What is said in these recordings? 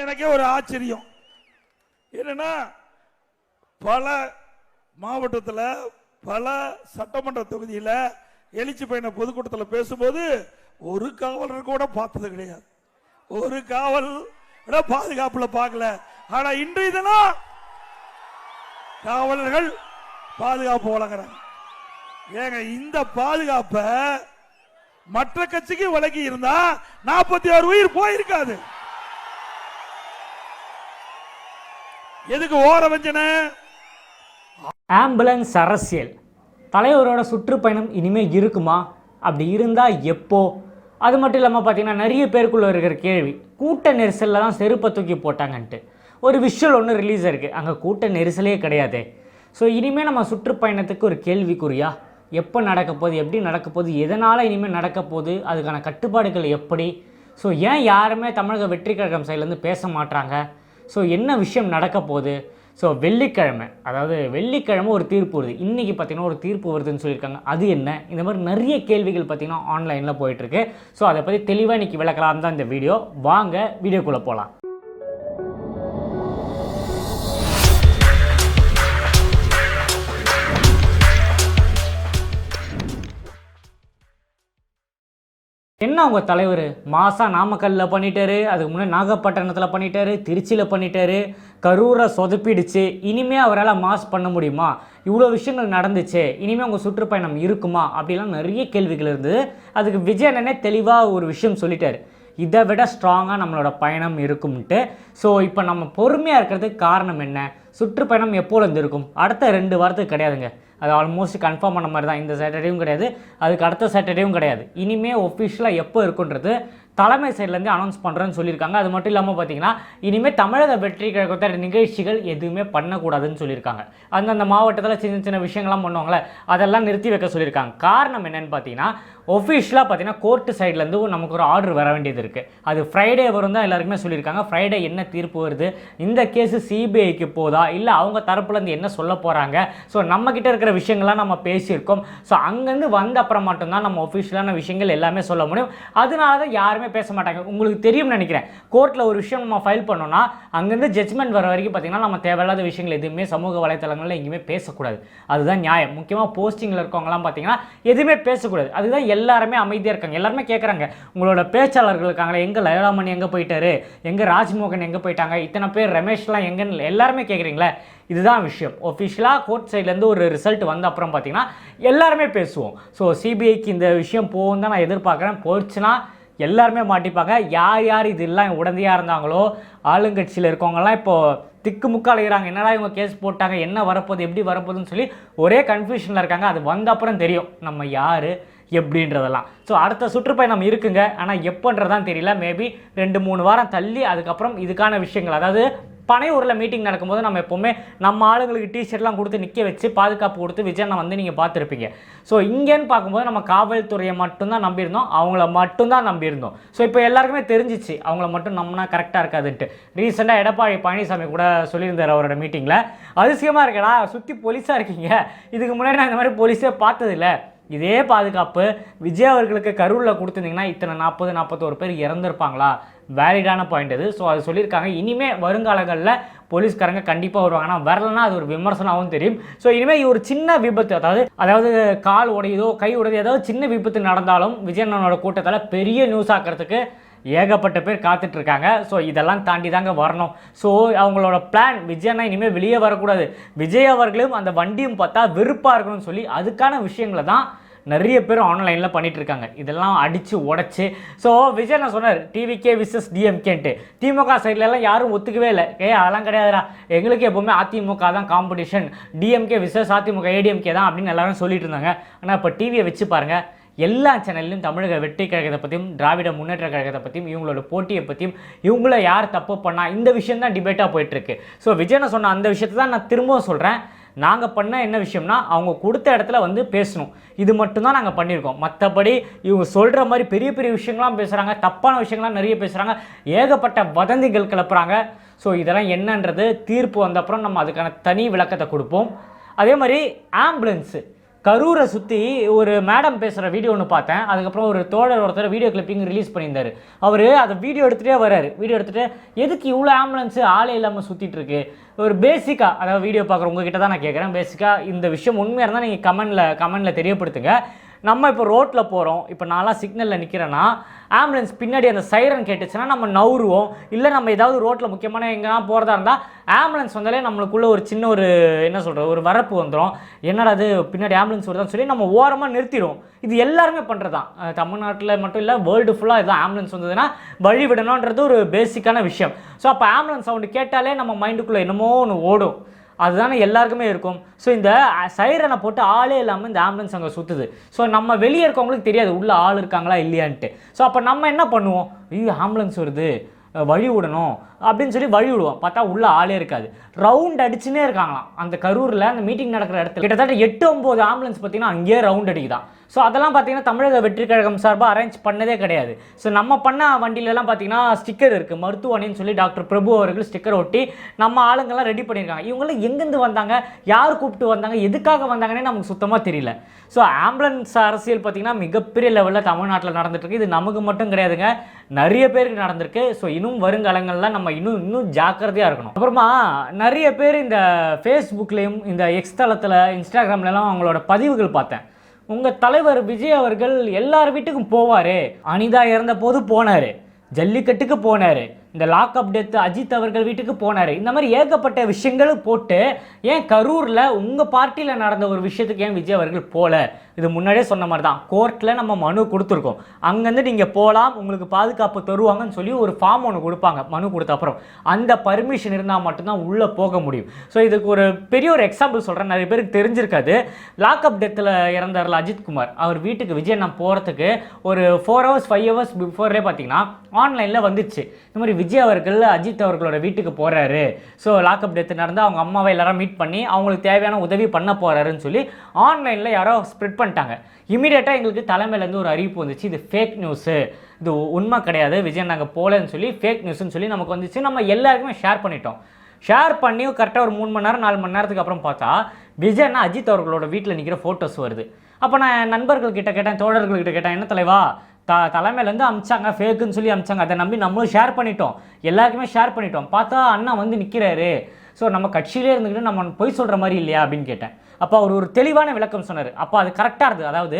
எனக்கே ஒரு ஆச்சரியம். என்னன்னா பல மாவட்டத்தில் பல சட்டமன்ற தொகுதியில் எழுச்சி பயண பொதுக்கூட்டத்தில் பேசும்போது ஒரு காவலர் கூட பார்த்தது கிடையாது. ஒரு காவல் விட பாதுகாப்புல பார்க்கல. ஆனா இன்றைய தினம் காவலர்கள் பாதுகாப்பு வழங்குறாங்க. ஏங்க இந்த பாதுகாப்பை மற்ற கட்சிக்கு விலகி இருந்தா நாற்பத்தி ஆறு உயிர் போயிருக்காது. எதுக்கு ஓர வஞ்சன ஆம்புலன்ஸ் அரசியல். தலைவரோட சுற்றுப்பயணம் இனிமேல் இருக்குமா? அப்படி இருந்தால் எப்போ? அது மட்டும் இல்லாமல் பார்த்தீங்கன்னா நிறைய பேருக்குள்ள இருக்கிற கேள்வி. கூட்ட நெரிசலில் தான் செருப்பை தூக்கி போட்டாங்கன்ட்டு. ஒரு விஷுவல் ஒன்று ரிலீஸ் இருக்குது அங்கே கூட்ட நெரிசலே கிடையாது. ஸோ இனிமேல் நம்ம சுற்றுப்பயணத்துக்கு ஒரு கேள்விக்குறியா? எப்போ நடக்க போகுது? எப்படி நடக்க போகுது? எதனால் இனிமேல் நடக்க போகுது? அதுக்கான கட்டுப்பாடுகள் எப்படி? ஸோ ஏன் யாருமே தமிழக வெற்றி கழகம் சைட்லேருந்து பேச மாட்டாங்க ஸோ என்ன விஷயம் நடக்க போகுது? ஸோ வெள்ளிக்கிழமை அதாவது வெள்ளிக்கிழமை ஒரு தீர்ப்பு வருது. இன்றைக்கி பார்த்தீங்கன்னா ஒரு தீர்ப்பு வருதுன்னு சொல்லியிருக்காங்க. அது என்ன? இந்த மாதிரி நிறைய கேள்விகள் பார்த்திங்கன்னா ஆன்லைனில் போயிட்டுருக்கு ஸோ அதை பற்றி தெளிவாக இன்றைக்கி விளக்கலாம் தான் இந்த வீடியோ. வாங்க வீடியோக்குள்ளே போகலாம். என்ன உங்கள் தலைவர்? மாசா நாமக்கல்லில் பண்ணிட்டாரு அதுக்கு முன்னாடி நாகப்பட்டினத்தில் பண்ணிட்டாரு திருச்சியில் பண்ணிட்டாரு கரூரை சொதப்பிடுச்சு. இனிமே அவரால் மாஸ் பண்ண முடியுமா? இவ்வளோ விஷயங்கள் நடந்துச்சு இனிமேல் உங்கள் சுற்றுப்பயணம் இருக்குமா? அப்படிலாம் நிறைய கேள்விகள் இருந்தது. அதுக்கு விஜயனனே தெளிவாக ஒரு விஷயம் சொல்லிட்டாரு. இதை விட ஸ்ட்ராங்காக நம்மளோட பயணம் இருக்கும்ட்டு. ஸோ இப்போ நம்ம பொறுமையாக இருக்கிறதுக்கு காரணம் என்ன? சுற்றுப்பயணம் எப்போலேருந்து இருக்கும் அடுத்த ரெண்டு வாரத்துக்கு கிடையாதுங்க. அது ஆல்மோஸ்ட் கன்ஃபார்ம் பண்ண மாதிரி தான். இந்த சாட்டர்டேவும் கிடையாது. அதுக்கு அடுத்த சாட்டர்டேவும் கிடையாது. இனிமேல் ஒஃபிஷியலாக எப்போ இருக்குன்றது தலைமை சைட்லேருந்து அனௌன்ஸ் பண்ணுறேன்னு சொல்லியிருக்காங்க. அது மட்டும் இல்லாமல் பார்த்தீங்கன்னா இனிமேல் தமிழக வெற்றி கழகத்தோட நிகழ்ச்சிகள் எதுவுமே பண்ணக்கூடாதுன்னு சொல்லியிருக்காங்க. அந்தந்த மாவட்டத்தில் சின்ன சின்ன விஷயங்கள்லாம் பண்ணுவாங்களே அதெல்லாம் நிறுத்தி வைக்க சொல்லியிருக்காங்க. காரணம் என்னென்னு பார்த்தீங்கன்னா ஒஃபிஷியலாக பார்த்தீங்கன்னா கோர்ட்டு சைட்லேருந்து நமக்கு ஒரு ஆர்டர் வர வேண்டியது இருக்குது அது ஃப்ரைடே வரும் தான் எல்லாருக்குமே சொல்லியிருக்காங்க. ஃப்ரைடே என்ன தீர்ப்பு வருது? இந்த கேஸு சிபிஐக்கு போதா? இல்லை அவங்க தரப்புலேருந்து என்ன சொல்ல போகிறாங்க ஸோ நம்மக்கிட்ட இருக்கிற விஷயங்கள்லாம் நம்ம பேசியிருக்கோம். ஸோ அங்கேருந்து வந்த அப்புறம் மட்டும்தான் நம்ம ஒஃபிஷியலான விஷயங்கள் எல்லாமே சொல்ல முடியும். அதனால தான் யாருமே பேச மாட்டாங்க. உங்களுக்கு தெரியும்னு நினைக்கிறேன். கோர்ட்டில் ஒரு விஷயம் நம்ம ஃபைல் பண்ணோம்னா அங்கேருந்து ஜட்ஜ்மெண்ட் வர வரைக்கும் பார்த்தீங்கன்னா நம்ம தேவையில்லாத விஷயங்கள் எதுவுமே சமூக வலைத்தளங்களில் எங்கேயுமே பேசக்கூடாது. அதுதான் நியாயம். முக்கியமாக போஸ்டிங்கில் இருக்கவங்களாம் பார்த்தீங்கன்னா எதுவுமே பேசக்கூடாது. அதுதான் எல்லாருமே அமைதியாக இருக்காங்க. எல்லாருமே கேட்குறாங்க உங்களோட பேச்சாளர்கள் இருக்காங்களே எங்கே லயலாமணி எங்கே போயிட்டாரு? எங்கே ராஜ்மோகன் எங்கே போயிட்டாங்க? இத்தனை பேர் ரமேஷ்லாம் எங்கன்னு எல்லாருமே கேட்குறீங்களே இதுதான் விஷயம். ஒஃபிஷியலாக கோர்ட் சைட்லேருந்து ஒரு ரிசல்ட் வந்த அப்புறம் பார்த்தீங்கன்னா எல்லாருமே பேசுவோம். ஸோ சிபிஐக்கு இந்த விஷயம் போகும் தான் நான் எதிர்பார்க்குறேன். போயிடுச்சுன்னா எல்லாருமே மாட்டிப்பாங்க. யார் யார் இதெல்லாம் உடந்தையாக இருந்தாங்களோ ஆளுங்கட்சியில் இருக்கவங்கலாம் இப்போது திக்கு முக்க அலைகிறாங்க என்னடா இவங்க கேஸ் போட்டாங்க? என்ன வரப்போகுது? எப்படி வரப்போகுதுன்னு சொல்லி ஒரே கன்ஃபியூஷனில் இருக்காங்க. அது வந்த அப்புறம் தெரியும். நம்ம யார்? எப்படின்றதெல்லாம். ஸோ அடுத்த சுற்றுப்பயணம் இருக்குங்க. ஆனால் எப்போன்றதான் தெரியல. மேபி ரெண்டு மூணு வாரம் தள்ளி அதுக்கப்புறம் இதுக்கான விஷயங்கள். அதாவது பனையூரில் மீட்டிங் நடக்கும்போது நம்ம எப்போவுமே நம்ம ஆளுங்களுக்கு டிஷர்ட்லாம் கொடுத்து நிற்க வச்சு பாதுகாப்பு கொடுத்து விஜயனை வந்து நீங்கள் பார்த்துருப்பீங்க. ஸோ இங்கேன்னு பார்க்கும்போது நம்ம காவல்துறையை மட்டும்தான் நம்பியிருந்தோம். அவங்கள மட்டும்தான் நம்பியிருந்தோம். ஸோ இப்போ எல்லாருக்குமே தெரிஞ்சிச்சு. அவங்கள மட்டும் நம்மனா கரெக்டாக இருக்காதுன்ட்டு. ரீசெண்டாக எடப்பாடி பழனிசாமி கூட சொல்லியிருந்தார் அவரோட மீட்டிங்கில் அதிசயமாக இருக்கடா சுற்றி போலீஸாக இருக்கீங்க. இதுக்கு முன்னாடி நான் இந்த மாதிரி போலீஸே பார்த்ததில்ல. இதே பாதுகாப்பு விஜய் அவர்களுக்கு கரூரில் கொடுத்துருந்தீங்கன்னா இத்தனை நாற்பது நாற்பத்தோரு பேர் இறந்துருப்பாங்களா? வேலிடான பாயிண்ட் இது ஸோ அது சொல்லியிருக்காங்க. இனிமேல் வருங்காலங்களில் போலீஸ்காரங்க கண்டிப்பாக வருவாங்க. ஆனால் வரலன்னா அது ஒரு விமர்சனமாகவும் தெரியும். ஸோ இனிமேல் ஒரு சின்ன விபத்து. அதாவது அதாவது கால் உடையுதோ கை உடையதோ ஏதாவது சின்ன விபத்து நடந்தாலும் விஜயண்ணனோட கூட்டத்தில் பெரிய நியூஸ் ஆக்கிறதுக்கு ஏகப்பட்ட பேர் காத்துட்ருக்காங்க. ஸோ இதெல்லாம் தாண்டி தாங்க வரணும். ஸோ அவங்களோட பிளான் விஜயனா இனிமேல் வெளியே வரக்கூடாது. விஜய் அவர்களும் அந்த வண்டியும் பார்த்தா வெறுப்பாக இருக்கணும்னு சொல்லி அதுக்கான விஷயங்களை தான் நிறைய பேர் ஆன்லைனில் பண்ணிட்டு இருக்காங்க இதெல்லாம் அடித்து உடச்சி. ஸோ விஜய் நான் சொன்னார்? டிவிகே விசஸ் டிஎம்கேன்ட்டு திமுக சைட்லலாம் யாரும் ஒத்துக்கவே இல்லை. ஏ அதெல்லாம் கிடையாதுடா. எங்களுக்கு எப்போவுமே அதிமுக தான் காம்படிஷன் டிஎம்கே விசஸ் அதிமுக ஏடிஎம்கே தான் அப்படின்னு எல்லாரும் சொல்லிட்டு இருந்தாங்க ஆனால் இப்போ டிவியை வச்சு பாருங்கள் எல்லா சேனல்லையும் தமிழக வெற்றி கழகத்தை பற்றியும் திராவிட முன்னேற்ற கழகத்தை பற்றியும் இவங்களோட போட்டியை பற்றியும் இவங்கள யார் தப்பு பண்ணால் இந்த விஷயம் தான் டிபேட்டாக போயிட்டுருக்கு. ஸோ விஜயனை சொன்ன அந்த விஷயத்தை தான் நான் திரும்பவும் சொல்கிறேன் நாங்கள் பண்ண என்ன விஷயம்னா அவங்க கொடுத்த இடத்துல வந்து பேசணும். இது மட்டும்தான் நாங்கள் பண்ணியிருக்கோம். மற்றபடி இவங்க சொல்கிற மாதிரி பெரிய பெரிய விஷயங்கள்லாம் பேசுகிறாங்க தப்பான விஷயங்கள்லாம் நிறைய பேசுகிறாங்க ஏகப்பட்ட வதந்திகள் கிளப்புறாங்க. ஸோ இதெல்லாம் என்னன்றது தீர்ப்பு வந்தப்புறம் நம்ம அதுக்கான தனி விளக்கத்தை கொடுப்போம். அதே மாதிரி ஆம்புலன்ஸு கரூரை சுற்றி ஒரு மேடம் பேசுகிற வீடியோ ஒன்று பார்த்தேன். அதுக்கப்புறம் ஒரு தோழர் ஒருத்தர் வீடியோ கிளிப்பிங் ரிலீஸ் பண்ணியிருந்தாரு. அவர் அதை வீடியோ எடுத்துகிட்டே வர்றாரு. வீடியோ எடுத்துகிட்டு எதுக்கு இவ்வளோ ஆம்புலன்ஸு ஆளே இல்லாமல் சுற்றிட்டு இருக்கு? ஒரு பேசிக்காக அதாவது வீடியோ பார்க்குற உங்ககிட்ட தான் நான் கேட்குறேன் பேசிக்காக இந்த விஷயம் உண்மையாக இருந்தால் நீங்கள் கமெண்டில் கமெண்டில் தெரியப்படுத்துங்க. நம்ம இப்போ ரோட்டில் போகிறோம் இப்போ நான்லாம் சிக்னலில் நிற்கிறேன்னா ஆம்புலன்ஸ் பின்னாடி அந்த சைரன் கேட்டுச்சுன்னா நம்ம நவுருவோம். இல்லை நம்ம ஏதாவது ரோட்டில் முக்கியமான எங்கேனா போகிறதா இருந்தால் ஆம்புலன்ஸ் வந்தாலே நம்மளுக்குள்ள ஒரு சின்ன ஒரு என்ன சொல்கிறது ஒரு வரப்பு வந்துடும் என்னடா அது பின்னாடி ஆம்புலன்ஸ் வருதான்னு சொல்லி நம்ம ஓரமாக நிறுத்திடுவோம். இது எல்லாருமே பண்ணுறது தான் தமிழ்நாட்டில் மட்டும் இல்லை வேர்ல்டு ஃபுல்லாக இதுதான் ஆம்புலன்ஸ் வந்ததுன்னா வழி விடணுன்றது ஒரு பேசிக்கான விஷயம். ஸோ அப்போ ஆம்புலன்ஸ் சவுண்டு கேட்டாலே நம்ம மைண்டுக்குள்ளே என்னமோ ஒன்று ஓடும். அதுதானே எல்லாருக்குமே இருக்கும். ஸோ இந்த சைரனை போட்டு ஆளே இல்லாமல் இந்த ஆம்புலன்ஸ் அங்கே சுற்றுது ஸோ நம்ம வெளியே இருக்கவங்களுக்கு தெரியாது. உள்ளே ஆள் இருக்காங்களா இல்லையான்ட்டு. ஸோ அப்போ நம்ம என்ன பண்ணுவோம்? ஐயோ ஆம்புலன்ஸ் வருது. வழி விடணும். அப்படின்னு சொல்லி வழி விடுவோம். பார்த்தா உள்ளே ஆளே இருக்காது. ரவுண்ட் அடிச்சுனே இருக்காங்களாம். அந்த கரூரில் அந்த மீட்டிங் நடக்கிற இடத்துல. கிட்டத்தட்ட எட்டு ஒம்பது ஆம்புலன்ஸ் பார்த்தீங்கன்னா அங்கேயே ரவுண்ட் அடிக்குதான் ஸோ அதெல்லாம் பார்த்தீங்கன்னா தமிழக வெற்றி கழகம் சார்பாக அரேஞ்ச் பண்ணதே கிடையாது. ஸோ நம்ம பண்ண வண்டியிலலாம் பார்த்தீங்கன்னா ஸ்டிக்கர் இருக்குது மருத்துவமனைன்னு சொல்லி டாக்டர் பிரபு அவர்கள் ஸ்டிக்கர் ஒட்டி நம்ம ஆளுங்கள்லாம் ரெடி பண்ணியிருக்காங்க இவங்களாம் எங்கேருந்து வந்தாங்க? யார் கூப்பிட்டு வந்தாங்க? எதுக்காக வந்தாங்கன்னே நமக்கு சுத்தமாக தெரியல. ஸோ ஆம்புலன்ஸ் அரசியல் பார்த்தீங்கன்னா மிகப்பெரிய லெவலில் தமிழ்நாட்டில் நடந்துட்டுருக்கு. இது நமக்கு மட்டும் கிடையாதுங்க. நிறைய பேருக்கு நடந்திருக்கு. ஸோ இன்னும் வருங்காலங்களில் நம்ம இன்னும் இன்னும் ஜாக்கிரதையாக இருக்கணும். அப்புறமா நிறைய பேர் இந்த ஃபேஸ்புக்லேயும் இந்த எக்ஸ் தளத்தில் இன்ஸ்டாகிராம்லலாம் அவங்களோட பதிவுகள் பார்த்தேன். உங்கள் தலைவர் விஜய் அவர்கள் எல்லார் வீட்டுக்கும் போவார். அனிதா இறந்த போது போனார். ஜல்லிக்கட்டுக்கு போனார். இந்த லாக்அப் டெத் அஜித் அவர்கள் வீட்டுக்கு போனார். இந்த மாதிரி ஏகப்பட்ட விஷயங்களும் போட்டு ஏன் கரூரில் உங்கள் பார்ட்டியில் நடந்த ஒரு விஷயத்துக்கு ஏன் விஜய் அவர்கள் போகல இது முன்னாடியே சொன்ன மாதிரி தான் கோர்ட்டில் நம்ம மனு கொடுத்துருக்கோம். அங்கேருந்து நீங்கள் போகலாம் உங்களுக்கு பாதுகாப்பு தருவாங்கன்னு சொல்லி ஒரு ஃபார்ம் ஒன்று கொடுப்பாங்க மனு கொடுத்த அப்புறம். அந்த பர்மிஷன் இருந்தால் மட்டும்தான் உள்ளே போக முடியும். ஸோ இதுக்கு ஒரு பெரிய ஒரு எக்ஸாம்பிள் சொல்கிறேன் நிறைய பேருக்கு தெரிஞ்சிருக்காது. லாக்அப் டெத்தில் இறந்தார்ல அஜித்குமார் அவர் வீட்டுக்கு விஜய் நான் போகிறதுக்கு ஒரு ஃபோர் ஹவர்ஸ் ஃபைவ் ஹவர்ஸ் பிஃபோர்லேயே பார்த்தீங்கன்னா ஆன்லைனில் வந்துச்சு. இந்த மாதிரி விஜய் அவர்கள் அஜித் அவர்களோட வீட்டுக்கு போகிறாரு ஸோ லாக்அப் டெத் நடந்து அவங்க அம்மாவை எல்லாரும் மீட் பண்ணி அவங்களுக்கு தேவையான உதவி பண்ண போகிறாருன்னு சொல்லி ஆன்லைனில் யாரோ ஸ்ப்ரெட் பண்ணிட்டாங்க. இமீடியட்டாக எங்களுக்கு தலைமையிலேருந்து ஒரு அறிவிப்பு வந்துச்சு இது ஃபேக் நியூஸு இது உண்மை கிடையாது விஜய் நாங்கள் போகலன்னு சொல்லி ஃபேக் நியூஸ்னு சொல்லி நமக்கு வந்துச்சு. நம்ம எல்லாருக்குமே ஷேர் பண்ணிட்டோம். ஷேர் பண்ணி கரெக்டாக ஒரு மூணு மணி நேரம் நாலு மணி நேரத்துக்கு அப்புறம் பார்த்தா விஜய்னா அஜித் அவர்களோட வீட்டில் நிற்கிற ஃபோட்டோஸ் வருது. அப்போ நான் நண்பர்கள் கிட்ட கேட்டேன் தோழர்கள் கிட்ட கேட்டேன் என்ன தலைவா? த தலைமையிலேருந்து அமிச்சாங்க ஃபேக்குன்னு சொல்லி அமிச்சாங்க. அதை நம்பி நம்மளும் ஷேர் பண்ணிட்டோம். எல்லாருக்குமே ஷேர் பண்ணிட்டோம். பார்த்தா அண்ணா வந்து நிற்கிறாரு ஸோ நம்ம கட்சியிலே இருந்துக்கிட்டு நம்ம பொய் சொல்கிற மாதிரி இல்லையா அப்படின்னு கேட்டேன். அப்போ அவர் ஒரு தெளிவான விளக்கம் சொன்னார். அப்போ அது கரெக்டாக இருந்தது. அதாவது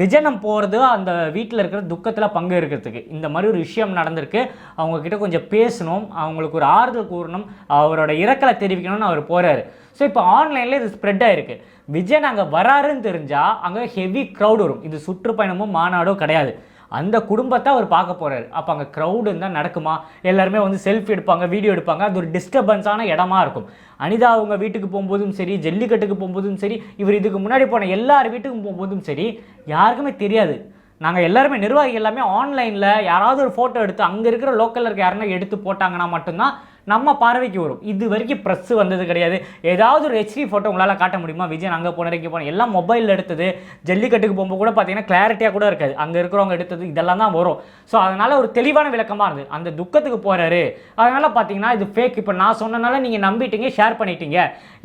விஜயனம் போகிறது அந்த வீட்டில் இருக்கிற துக்கத்தில் பங்கு இருக்கிறதுக்கு. இந்த மாதிரி ஒரு விஷயம் நடந்திருக்கு. அவங்கக்கிட்ட கொஞ்சம் பேசணும். அவங்களுக்கு ஒரு ஆறுதல் கூறணும். அவரோட இரக்கலை தெரிவிக்கணும்னு அவர் போகிறாரு ஸோ இப்போ ஆன்லைனில் இது ஸ்ப்ரெட் ஆகிருக்கு விஜயன் அங்கே வராருன்னு தெரிஞ்சால் அங்கே ஹெவி க்ரௌட் வரும். இது சுற்றுப்பயணமோ மாநாடோ கிடையாது. அந்த குடும்பத்தை அவர் பார்க்க போகிறாரு அப்போ அங்கே க்ரௌடு இருந்தால் நடக்குமா? எல்லாருமே வந்து செல்ஃபி எடுப்பாங்க வீடியோ எடுப்பாங்க. அது ஒரு டிஸ்டர்பன்ஸான இடமா இருக்கும். அனிதா அவங்க வீட்டுக்கு போகும்போதும் சரி ஜல்லிக்கட்டுக்கு போகும்போதும் சரி இவர் இதுக்கு முன்னாடி போன எல்லார் வீட்டுக்கும் போகும்போதும் சரி யாருக்குமே தெரியாது. நாங்கள் எல்லாருமே நிர்வாகிகள் எல்லாமே ஆன்லைனில் யாராவது ஒரு ஃபோட்டோ எடுத்து அங்கே இருக்கிற லோக்கலில் இருக்க யாருன்னா எடுத்து போட்டாங்கன்னா மட்டும்தான் நம்ம பார்வைக்கு வரும். இது வரைக்கும் ப்ரெஸ் வந்தது கிடையாது. ஏதாவது ஒரு ஹெச்டி ஃபோட்டோ உங்களால் காட்ட முடியுமா? விஜய் அங்கே போன இங்கே போனோம் எல்லாம் மொபைலில் எடுத்தது. ஜல்லிக்கட்டுக்கு போகும்போது கூட பார்த்தீங்கன்னா கிளாரிட்டியாக கூட இருக்காது. அங்கே இருக்கிறவங்க எடுத்தது இதெல்லாம் தான் வரும். ஸோ அதனால் ஒரு தெளிவான விளக்கமாக இருந்தது. அந்த துக்கத்துக்கு போகிறாரு அதனால் பார்த்தீங்கன்னா இது ஃபேக் இப்போ நான் சொன்னனால நீங்கள் நம்பிட்டீங்க ஷேர் பண்ணிட்டீங்க.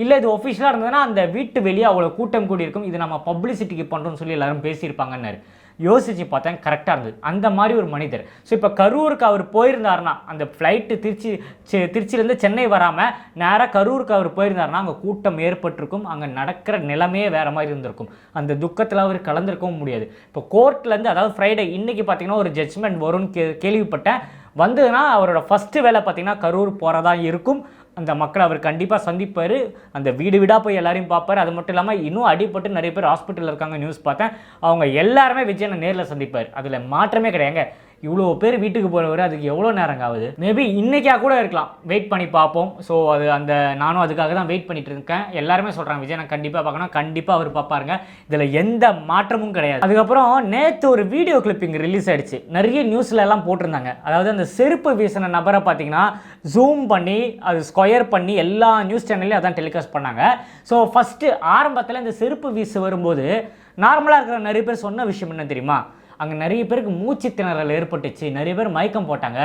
இல்லை இது ஒஃபிஷியலாக இருந்ததுன்னா அந்த வீட்டு வெளியே அவ்வளோ கூட்டம் கூடி இருக்கும் இது நம்ம பப்ளிசிட்டிக்கு பண்ணுறோம்னு சொல்லி எல்லாரும் பேசியிருப்பாங்கன்னாரு. யோசித்து பார்த்தேன் கரெக்டாக இருந்தது. அந்த மாதிரி ஒரு மனிதர். ஸோ இப்போ கரூருக்கு அவர் போயிருந்தாருன்னா அந்த ஃப்ளைட்டு திருச்சி திருச்சியிலேருந்து சென்னை வராமல் நேராக கரூருக்கு அவர் போயிருந்தாருன்னா அங்கே கூட்டம் ஏற்பட்டிருக்கும் அங்கே நடக்கிற நிலைமையே வேறு மாதிரி இருந்திருக்கும். அந்த துக்கத்தில் அவர் கலந்துருக்கவும் முடியாது. இப்போ கோர்ட்லேருந்து அதாவது ஃப்ரைடே இன்றைக்கி பார்த்தீங்கன்னா ஒரு ஜட்ஜ்மெண்ட் வரும்னு கே கேள்விப்பட்டேன். வந்ததுன்னா அவரோட ஃபஸ்ட்டு வேலை பார்த்தீங்கன்னா கரூர் போகிறதா இருக்கும். அந்த மக்களை அவர் கண்டிப்பாக சந்திப்பார். அந்த வீடு வீடாக போய் எல்லாரையும் பார்ப்பார். அது மட்டும் இல்லாமல் இன்னும் அடிபட்டு நிறைய பேர் ஹாஸ்பிட்டலில் இருக்காங்க நியூஸ் பார்த்தேன். அவங்க எல்லாருமே விஜயனை நேரில் சந்திப்பார். அதில் மாற்றமே கிடையாதுங்க இவ்வளோ பேர் வீட்டுக்கு போகிறவர் அதுக்கு எவ்வளோ நேரம் ஆகுது மேபி இன்னைக்கா கூட இருக்கலாம். வெயிட் பண்ணி பார்ப்போம். ஸோ அது அந்த நானும் அதுக்காக தான் வெயிட் பண்ணிட்டு இருக்கேன். எல்லாருமே சொல்கிறாங்க விஜய் நான் கண்டிப்பாக பார்க்கணும். கண்டிப்பாக அவர் பார்ப்பாருங்க. இதில் எந்த மாற்றமும் கிடையாது. அதுக்கப்புறம் நேற்று ஒரு வீடியோ கிளிப்பிங் ரிலீஸ் ஆயிடுச்சு. நிறைய நியூஸ்ல எல்லாம் போட்டிருந்தாங்க. அதாவது அந்த செருப்பு வீசின நபரை பார்த்தீங்கன்னா ஜூம் பண்ணி அது ஸ்கொயர் பண்ணி எல்லா நியூஸ் சேனல்லையும் அதான் டெலிகாஸ்ட் பண்ணாங்க. ஸோ ஃபஸ்ட்டு ஆரம்பத்தில் இந்த செருப்பு வீசு வரும்போது நார்மலாக இருக்கிற நிறைய பேர் சொன்ன விஷயம் என்ன தெரியுமா? அங்கே நிறைய பேருக்கு மூச்சு திணறல் ஏற்பட்டுச்சு. நிறைய பேர் மயக்கம் போட்டாங்க.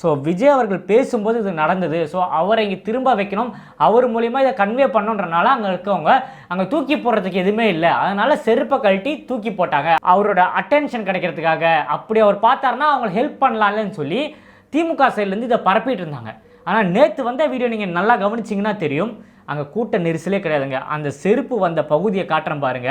ஸோ விஜய் அவர்கள் பேசும்போது இது நடந்தது. ஸோ அவரை இங்கே திரும்ப வைக்கணும். அவர் மூலியமாக இதை கன்வே பண்ணுன்றனால அங்கே இருக்கவங்க அங்கே தூக்கி போடுறதுக்கு எதுவுமே இல்லை. அதனால செருப்பை கழட்டி தூக்கி போட்டாங்க. அவரோட அட்டென்ஷன் கிடைக்கிறதுக்காக. அப்படி அவர் பார்த்தாருன்னா அவங்க ஹெல்ப் பண்ணலாம்லன்னு சொல்லி திமுக சைட்லேருந்து இதை பரப்பிட்டு இருந்தாங்க. ஆனால் நேற்று வந்த வீடியோ நீங்கள் நல்லா கவனிச்சிங்கன்னா தெரியும். அங்கே கூட்ட நெரிசலே கிடையாதுங்க. அந்த செருப்பு வந்த பகுதியை காட்டுறேன் பாருங்க.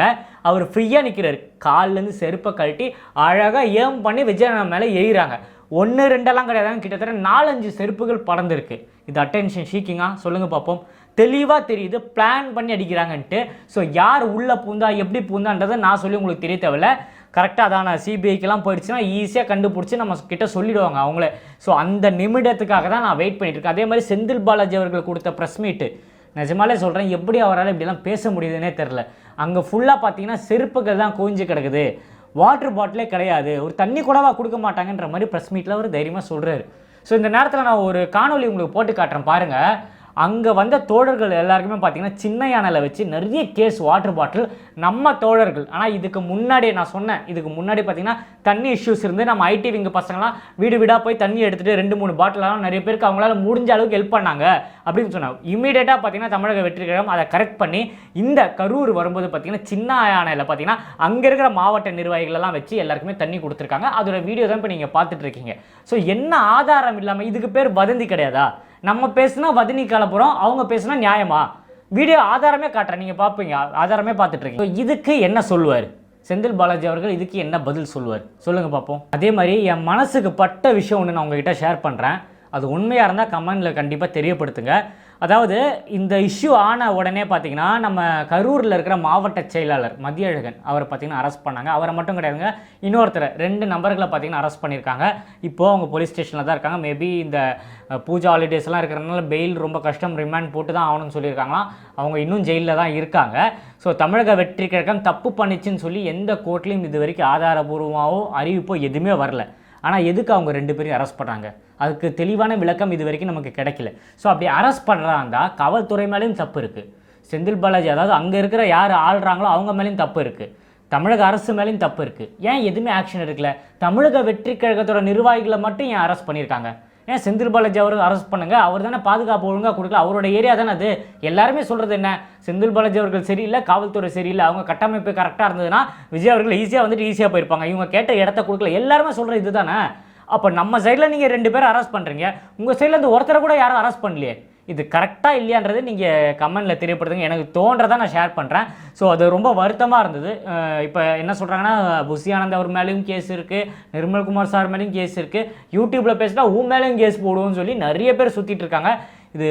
அவர் ஃப்ரீயாக நிற்கிறார் கால்லேருந்து செருப்பை கழட்டி அழகாக ஏம் பண்ணி விஜயநகர் மேலே எயிறாங்க ஒன்று ரெண்டெல்லாம் கிடையாதுங்க. கிட்டத்தட்ட நாலஞ்சு செருப்புகள் பறந்துருக்கு இது அட்டென்ஷன் ஷீக்கிங்கா சொல்லுங்கள் பார்ப்போம் தெளிவாக தெரியுது. பிளான் பண்ணி அடிக்கிறாங்கன்ட்டு. ஸோ யார் உள்ளே பூந்தா எப்படி பூந்தான்றதை நான் சொல்லி உங்களுக்கு தெரிய தேவையில்ல. கரெக்டாக அதான? சிபிஐக்கெல்லாம் போயிடுச்சுன்னா ஈஸியாக கண்டுபிடிச்சி நம்ம கிட்ட சொல்லிடுவாங்க அவங்கள. ஸோ அந்த நிமிடத்துக்காக தான் நான் வெயிட் பண்ணிட்டு இருக்கேன். அதே மாதிரி செந்தில் பாலாஜி அவர்கள் கொடுத்த ப்ரெஸ் மீட்டு நிஜமாலே சொல்கிறேன் எப்படி அவரால் இப்படிலாம் பேச முடியுதுன்னே தெரில. அங்கே ஃபுல்லாக பார்த்தீங்கன்னா செருப்புகள் தான் குவிஞ்சு கிடக்குது. வாட்டர் பாட்டிலே கிடையாது. ஒரு தண்ணி கூடவா கொடுக்க மாட்டாங்கன்ற மாதிரி ப்ரெஸ் மீட்டில் அவர் தைரியமாக சொல்கிறாரு ஸோ இந்த நேரத்தில் நான் ஒரு காணொலி உங்களுக்கு போட்டு காட்டுறேன் பாருங்கள் அங்கே வந்த தோழர்கள் எல்லாருக்குமே பார்த்தீங்கன்னா சின்ன யானையில் வச்சு நிறைய கேஸ் வாட்டர் பாட்டில் நம்ம தோழர்கள். ஆனால் இதுக்கு முன்னாடி நான் சொன்னேன் இதுக்கு முன்னாடி பார்த்தீங்கன்னா தண்ணி இஷ்யூஸ் இருந்து நம்ம ஐடி விங்க பசங்களாம் வீடு வீடாக போய் தண்ணி எடுத்துகிட்டு ரெண்டு மூணு பாட்டிலாம் நிறைய பேருக்கு அவங்களால முடிஞ்ச அளவுக்கு ஹெல்ப் பண்ணாங்க அப்படின்னு சொன்னாங்க. இமீடியட்டாக பார்த்தீங்கன்னா தமிழக வெற்றி கழகம் அதை கரெக்ட் பண்ணி இந்த கரூர் வரும்போது பார்த்தீங்கன்னா சின்ன யானையில் பார்த்தீங்கன்னா அங்கே இருக்கிற மாவட்ட நிர்வாகிகள் எல்லாம் வச்சு எல்லாருக்குமே தண்ணி கொடுத்துருக்காங்க. அதோட வீடியோ தான் இப்போ நீங்கள் பார்த்துட்டு இருக்கீங்க. ஸோ என்ன ஆதாரம் இல்லாமல் இதுக்கு பேர் வதந்தி கிடையாதா? நம்ம பேசுனா வதனி கலப்புறோம் அவங்க பேசுனா நியாயமா? வீடியோ ஆதாரமே காட்டுறேன் நீங்கள் பார்ப்பீங்க ஆதாரமே பார்த்துட்டு இருக்கீங்க. இதுக்கு என்ன சொல்லுவார்? செந்தில் பாலாஜி அவர்கள் இதுக்கு என்ன பதில் சொல்லுவார்? சொல்லுங்கள் பார்ப்போம் அதே மாதிரி என் மனசுக்கு பட்ட விஷயம் ஒன்று நான் உங்ககிட்ட ஷேர் பண்ணுறேன் அது உண்மையாக இருந்தால் கமெண்டில் கண்டிப்பாக தெரியப்படுத்துங்க. அதாவது இந்த இஷ்யூ ஆன உடனே பார்த்தீங்கன்னா நம்ம கரூரில் இருக்கிற மாவட்ட செயலாளர் மதியழகன் அவரை பார்த்தீங்கன்னா அரெஸ்ட் பண்ணாங்க. அவரை மட்டும் கிடையாதுங்க இன்னொருத்தர் ரெண்டு நபர்களை பார்த்தீங்கன்னா அரெஸ்ட் பண்ணியிருக்காங்க. இப்போது அவங்க போலீஸ் ஸ்டேஷனில் தான் இருக்காங்க. மேபி இந்த பூஜா ஹாலிடேஸ்லாம் இருக்கிறனால பெயில் ரொம்ப கஷ்டம் ரிமாண்ட் போட்டு தான் ஆகணும்னு சொல்லியிருக்காங்களாம். அவங்க இன்னும் ஜெயிலில் தான் இருக்காங்க. ஸோ தமிழக வெற்றி கழகம் தப்பு பண்ணிச்சுன்னு சொல்லி எந்த கோர்ட்லையும் இது வரைக்கும் ஆதாரபூர்வமாகவும் அறிவிப்போ எதுவுமே வரல. ஆனால் எதுக்கு அவங்க ரெண்டு பேரையும் அரெஸ்ட் பண்ணுறாங்க அதுக்கு தெளிவான விளக்கம் இது வரைக்கும் நமக்கு கிடைக்கல. ஸோ அப்படி அரெஸ்ட் பண்ணுறாங்க காவல்துறை மேலேயும் தப்பு இருக்குது செந்தில் பாலாஜி அதாவது அங்கே இருக்கிற யார் ஆள்றாங்களோ அவங்க மேலேயும் தப்பு இருக்குது தமிழக அரசு மேலேயும் தப்பு இருக்குது ஏன் எதுவுமே ஆக்ஷன் எடுக்கல? தமிழக வெற்றி கழகத்தோட நிர்வாகிகளை மட்டும் ஏன் அரெஸ்ட் பண்ணியிருக்காங்க? ஏன் செந்தில் பாலாஜி அவர் அரெஸ்ட் பண்ணுங்க? அவர் தானே பாதுகாப்பு ஒழுங்காக கொடுக்கல. அவரோட ஏரியா தானே அது? எல்லாருமே சொல்கிறது என்ன? செந்தில் பாலாஜி அவர்கள் சரியில்லை காவல்துறை சரியில்லை. அவங்க கட்டமைப்பு கரெக்டாக இருந்ததுன்னா விஜய் அவர்கள் ஈஸியாக வந்துட்டு ஈஸியாக போயிருப்பாங்க. இவங்க கேட்ட இடத்த கொடுக்கல. எல்லாருமே சொல்கிற இது தானே அப்போ நம்ம சைடில் நீங்கள் ரெண்டு பேரும் அரெஸ்ட் பண்ணுறீங்க உங்கள் சைடில் இந்த ஒருத்தரை கூட யாரும் அரெஸ்ட் பண்ணலையே. இது கரெக்டாக இல்லையான்றது நீங்கள் கமெண்டில் தெரியப்படுத்துங்க. எனக்கு தோன்றதை நான் ஷேர் பண்ணுறேன் ஸோ அது ரொம்ப வருத்தமாக இருந்தது. இப்போ என்ன சொல்கிறாங்கன்னா புசி ஆனந்த் அவர் மேலேயும் கேஸ் இருக்குது நிர்மல்குமார் சார் மேலேயும் கேஸ் இருக்குது யூடியூப்பில் பேசினா உன் மேலேயும் கேஸ் போடுவோம்னு சொல்லி நிறைய பேர் சுற்றிட்டு இருக்காங்க. இது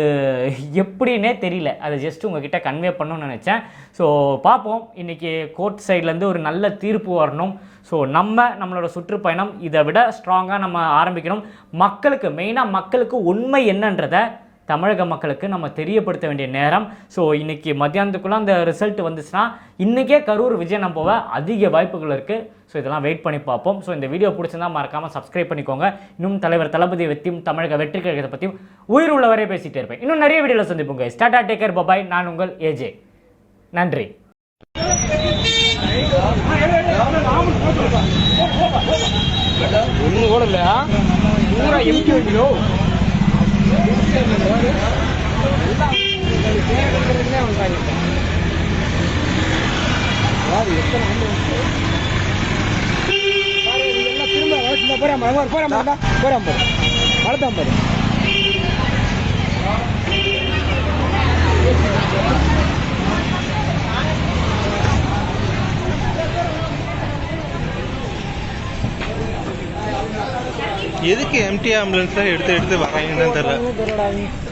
எப்படின்னே தெரியல. அதை ஜஸ்ட் உங்ககிட்ட கன்வே பண்ணணும்னு நினச்சேன். ஸோ பார்ப்போம். இன்றைக்கி கோர்ட் சைட்லேருந்து ஒரு நல்ல தீர்ப்பு வரணும். ஸோ நம்ம நம்மளோட சுற்றுப்பயணம் இதை விட ஸ்ட்ராங்காக நம்ம ஆரம்பிக்கணும். மக்களுக்கு மெயினாக மக்களுக்கு உண்மை என்னன்றதை தமிழக மக்களுக்கு நம்ம தெரியப்படுத்த வேண்டிய நேரம். ஸோ இன்றைக்கி மத்தியானத்துக்குள்ளே அந்த ரிசல்ட் வந்துச்சுன்னா இன்றைக்கே கரூர் விஜயனம் போக அதிக வாய்ப்புகள் இருக்குது ஸோ இதெல்லாம் வெயிட் பண்ணி பார்ப்போம். ஸோ இந்த வீடியோ பிடிச்சிருந்தா மறக்காமல் சப்ஸ்கிரைப் பண்ணிக்கோங்க. இன்னும் தலைவர் தளபதி வெற்றியும் தமிழக வெற்றி கழகத்தை பற்றியும் உயிர் உள்ளவரே பேசிகிட்டே இருப்பேன். இன்னும் நிறைய வீடியோவில் சந்திப்போங்க ஸ்டாட்டா டேக்கர் பபாய் நான் உங்கள் ஏஜே நன்றி. ஒன்று கூட இல்லையா? பூரா எம்டி வண்டியோ போறான் போறான் போறான் போறான் வளர்த்தான் பாரு எதுக்கு எம்டி ஆம்புலன்ஸ் எடுத்து எடுத்து வராங்கன்னு தெரியல.